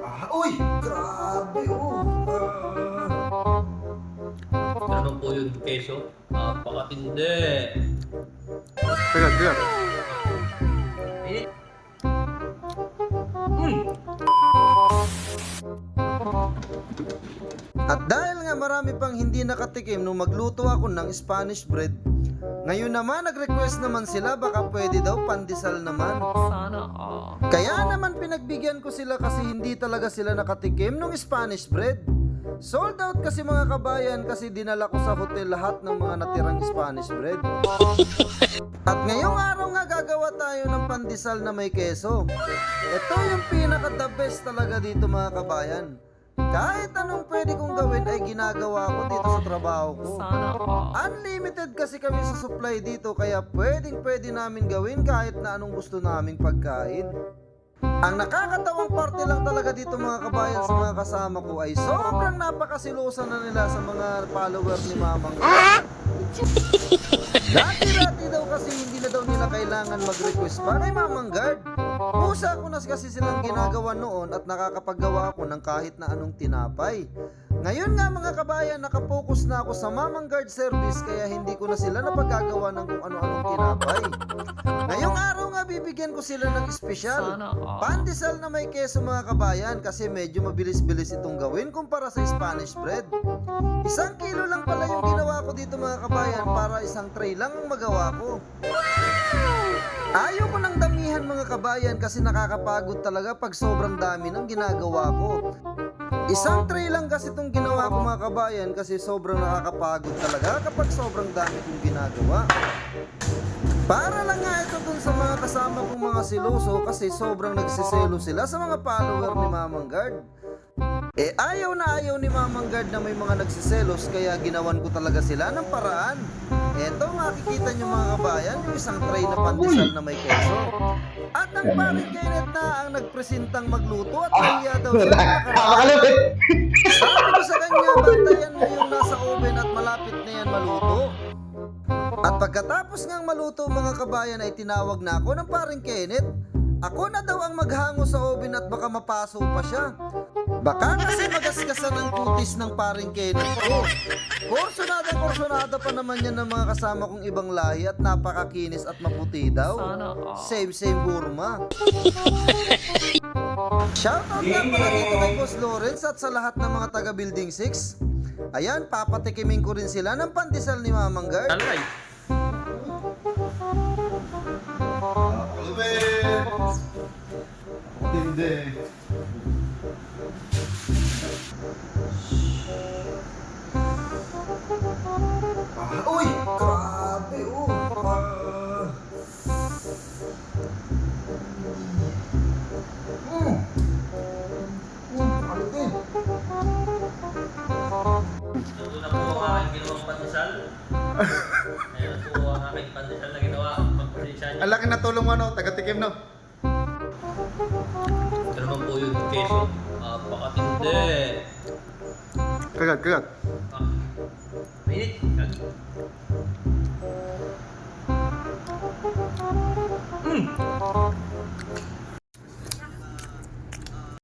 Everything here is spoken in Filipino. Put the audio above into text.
Ah, uy! Grabe, oh! Ah. Ganun po yung keso. Napakatindi. Kagat. Init. Hmm. At dahil nga marami pang hindi nakatikim nung magluto ako ng Spanish bread, ngayon naman nag-request naman sila baka pwede daw pandesal naman. Sana all. Kaya naman pinagbigyan ko sila kasi hindi talaga sila nakatikim ng Spanish bread. Sold out kasi mga kabayan kasi dinala ko sa hotel lahat ng mga natirang Spanish bread. At ngayong araw nga gagawa tayo ng pandesal na may keso. Ito yung pinaka the best talaga dito mga kabayan. Kahit anong pwede kong gawin ay ginagawa ko dito sa trabaho ko. Unlimited kasi kami sa supply dito kaya pwedeng pwede namin gawin kahit na anong gusto naming pagkain. Ang nakakatawang parte lang talaga dito mga kabayan sa mga kasama ko ay sobrang napakasilosa na nila sa mga follower ni Mamang. Dati-dati daw kasi hindi na daw nila kailangan mag-request pa kay Mamang Guard. Pusa ko na kasi silang ginagawa noon at nakakapaggawa ako ng kahit na anong tinapay. Ngayon nga mga kabayan, nakapokus na ako sa Mamang Guard service kaya hindi ko na sila napagagawa ng kung ano-anong tinapay. Ngayong araw nga bibigyan ko sila ng espesyal. Pandesal na may keso mga kabayan kasi medyo mabilis-bilis itong gawin kumpara sa Spanish bread. Isang kilo lang pala yung ginawa ko dito mga kabayan para isang tray lang ang magawa ko. Ayaw ko ng damihan mga kabayan kasi nakakapagod talaga pag sobrang dami ng ginagawa ko. Isang tray lang kasi itong ginawa ko mga kabayan kasi sobrang nakakapagod talaga kapag sobrang dami kong ginagawa. Para lang nga ito dun sa mga kasama kong mga siloso kasi sobrang nagsiselo sila sa mga follower ni Mamang Guard. Eh ayaw na ayaw ni Mamang Guard na may mga nagsiselos kaya ginawan ko talaga sila ng paraan. Eto makikita nyo mga kabayan yung isang tray na pandesal na may keso. At ang paring Kenneth na ang nagpresentang magluto at nahiya daw siya. Nakakalapit! Sabi ko sa kanya, bantayan mo yung nasa oven at malapit na yan maluto. At pagkatapos ngang maluto mga kabayan ay tinawag na ako ng paring Kenneth. Ako na daw ang maghango sa oven at baka mapaso pa siya. Baka kasi magasgasan ang kutis ng paring Kenneth ko. Korsonada korsonada pa naman yan ng mga kasama kong ibang lahi at napakakinis at maputi daw. Same same burma. Shoutout nga pala dito kay Boss Lawrence at sa lahat ng mga taga Building 6. Ayan, papatikimin ko rin sila ng pandesal ni Mamang Guard. Alay. Tindi. Ah, uy! Grabe, oh! Ah. Mm. Mm, ano din? Ito na po ang aking ginawang pandesal. Ayan po ang aking pandesal na ginawa. Pagpasensya niyo. Ang laki na tulong mo, no? Taga-tikim, no? Po yung keso. Napakatindi. Kagat, kagat. Ah. Mainit.